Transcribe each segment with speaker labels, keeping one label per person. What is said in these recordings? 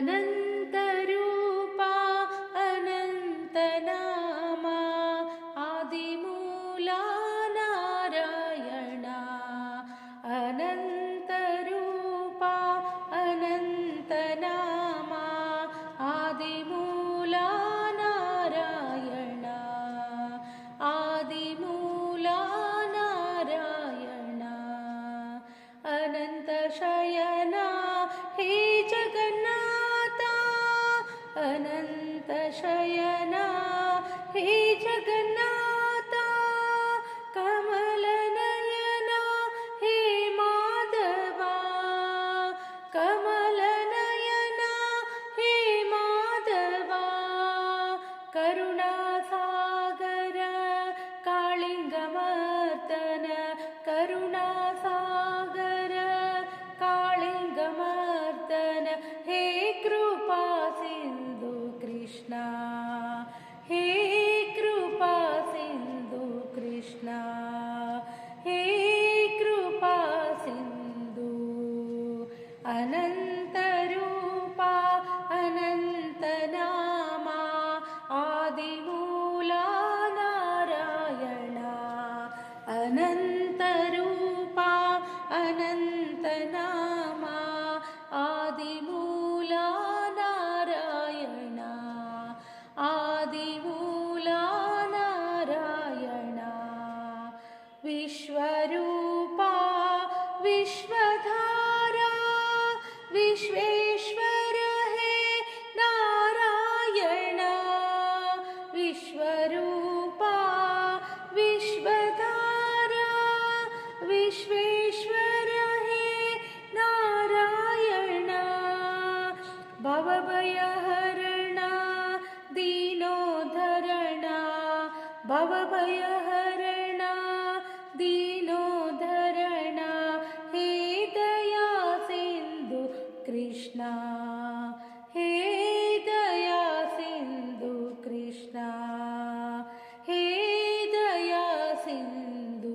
Speaker 1: अनन्तरूपा अनन्तनामा आदिमूला नारायणा। अनन्तरूपा अनन्तनामा आदिमूला नारायणा। आदिमूला नारायणा। अनन्तशयना हे जगन्नाथा अनन्तशयना हे जगन्नाथा हे कृपा सिन्धु कृष्णा हे कृपा सिन्धु अनन्तरूपा अनन्तनामा आदिमूला नारायणा अनन्तरूपा अनन्तनामा आदिमूला विश्वरूपा विश्वधारा विश्वेश्वर हे नारायणा। विश्वरूपा विश्वधारा विश्वेश्वर हे नारायणा। भवभयहरणा दीनोद्धरणा। भवभयहरणा कृष्णा। हे दया सिन्धु कृष्णा। हे दया सिन्धु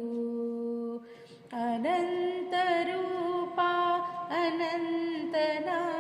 Speaker 1: अनन्तरूपा अनन्तना